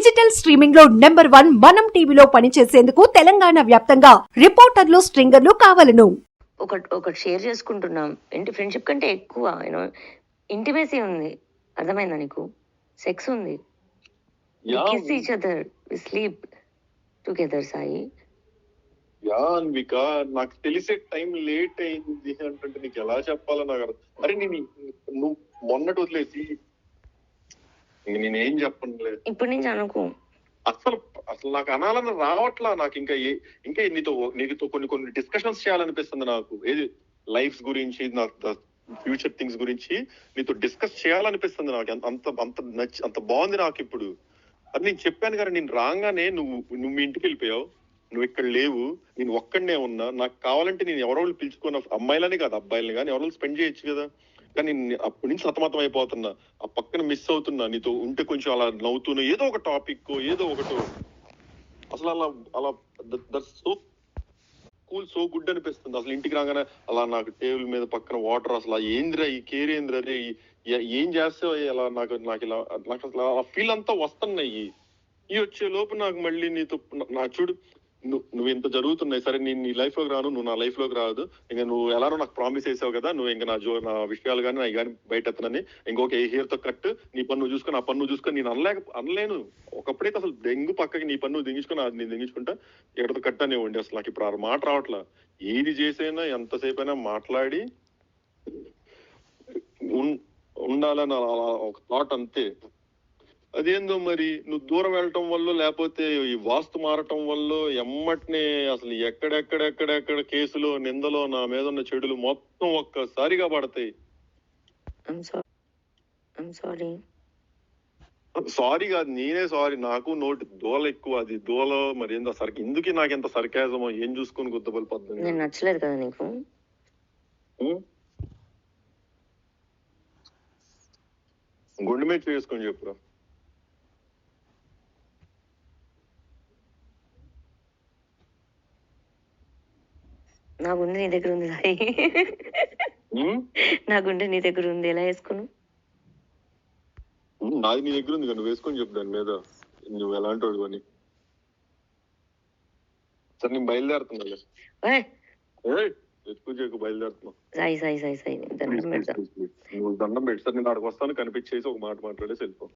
Digital స్ట్రీమింగ్లో number one మనం టీవీలో పనిచేసేందుకు తెలంగాణ వ్యాప్తంగా రిపోర్టర్లు స్ట్రింగర్లు కావలను. ఒకటి ఒకటి షేర్ చేసుకుంటున్నాం. ఏంటి ఫ్రెండ్షిప్ కంటే ఎక్కువ యూనో ఇంటిమేసీ ఉంది. అర్థమైందా నీకు? సెక్స్ ఉంది. Yeah kiss each other sleep together Sai. Yeah Anvika నాకు తెలిసే టైం లేట్ అయింది అంటే నీకు ఎలా చెప్పాలో నాకు అర్థం అరే నేను నువ్వు మొన్నటి వదిలేసి నేనేం చెప్పనులే. ఇప్పటి నుంచి అనుకో అసలు అసలు నాకు అనాలని రావట్లా నాకు ఇంకా ఏ ఇంకా నీతో నీతో కొన్ని కొన్ని డిస్కషన్స్ చేయాలనిపిస్తుంది నాకు. ఏది లైఫ్స్ గురించి నాకు ఫ్యూచర్ థింగ్స్ గురించి నీతో డిస్కస్ చేయాలనిపిస్తుంది నాకు. అంత- అంత నచ్చి అంత బాగుంది నాకు ఇప్పుడు. అది నేను చెప్పాను కదా నేను రాగానే నువ్వు నువ్వు మీ ఇంటికి వెళ్ళిపోయావు. నువ్వు ఇక్కడ లేవు. నేను ఒక్కడనే ఉన్నా. నాకు కావాలంటే నేను ఎవరో పిలుచుకున్న అమ్మాయిలని కాదు అబ్బాయిలని కానీ ఎవరో స్పెండ్ చేయొచ్చు కదా. కానీ అప్పటి నుంచి సతమతం అయిపోతున్నా ఆ పక్కన మిస్ అవుతున్నా నీతో ఉంటే కొంచెం అలా నవ్వుతున్నా ఏదో ఒక టాపిక్ ఏదో ఒకటో. అసలు అలా అలా that so cool so good అనిపిస్తుంది. అసలు ఇంటికి రాగానే అలా నాకు టేబుల్ మీద పక్కన వాటర్ అసలు ఏంద్రా ఈ కేర్ ఏంద్రా రే ఏం చేస్తావు ఇలా నాకు నాకు ఇలా నాకు అసలు ఆ ఫీల్ అంతా వస్తున్నాయి. ఈ వచ్చే లోపు నాకు మళ్ళీ నీతో నా చూడు నువ్వు నువ్వు ఇంత జరుగుతున్నాయి. సరే నేను నీ లైఫ్లోకి రాను నువ్వు నా లైఫ్లోకి రాదు. ఇంకా నువ్వు ఎలానో నాకు ప్రామిస్ చేసావు కదా నువ్వు ఇంకా నా జో నా విషయాలు కానీ నా కానీ బయట ఎత్తనని ఇంకొక ఏ హెయిర్తో కట్ నీ పన్ను చూసుకొని ఆ పన్ను చూసుకొని నేను అనలేక అనలేను. ఒకప్పుడైతే అసలు దెంగు పక్కకి నీ పన్ను నువ్వు దింగించుకొని అది నేను దింగించుకుంటా ఎక్కడతో కట్ అనేవ్వండి అసలు నాకు ఇప్పుడు ఆ మాట రావట్లా. ఏది చేసైనా ఎంతసేపు అయినా మాట్లాడి ఉండాలని అలా- ఒక థాట్ అంతే. అదేందో మరి? నువ్వు దూరం వెళ్ళటం వల్ల లేకపోతే ఈ వాస్తు మారటం వల్ల ఎమ్మటినే అసలు ఎక్కడెక్కడెక్కడెక్కడ కేసులు నిందలో నా మీద ఉన్న చెడులు మొత్తం ఒక్కసారిగా పడతాయి. సారీ కాదు నేనే సారీ నాకు నోటి దోల ఎక్కువ. అది దోల మరి ఏందో సరికి ఎందుకు నాకు ఎంత సర్కాజమో ఏం చూసుకొని గుద్దబలి నేను. నచ్చలేదు కదా నీకు? గుండె మీద చేసుకొని చెప్పురా నా గుండె నీ దగ్గర ఉంది సాయి? నా గుండె నీ దగ్గర ఉంది. ఎలా వేసుకును నాది నీ దగ్గర ఉంది కదా, నువ్వు వేసుకొని చెప్పు దాని మీద. నువ్వు ఎలాంటి వాడు అని. సరే నేను బయలుదేరుతున్నా ఎక్కువ బయలుదేరుతున్నా. సాయి సాయి సాయి సాయి దండం పెడతా. నువ్వు దండం పెట్టి. సార్ నేను అక్కడికి వస్తాను కనిపించేసి ఒక మాట మాట్లాడేసి వెళ్ళిపో.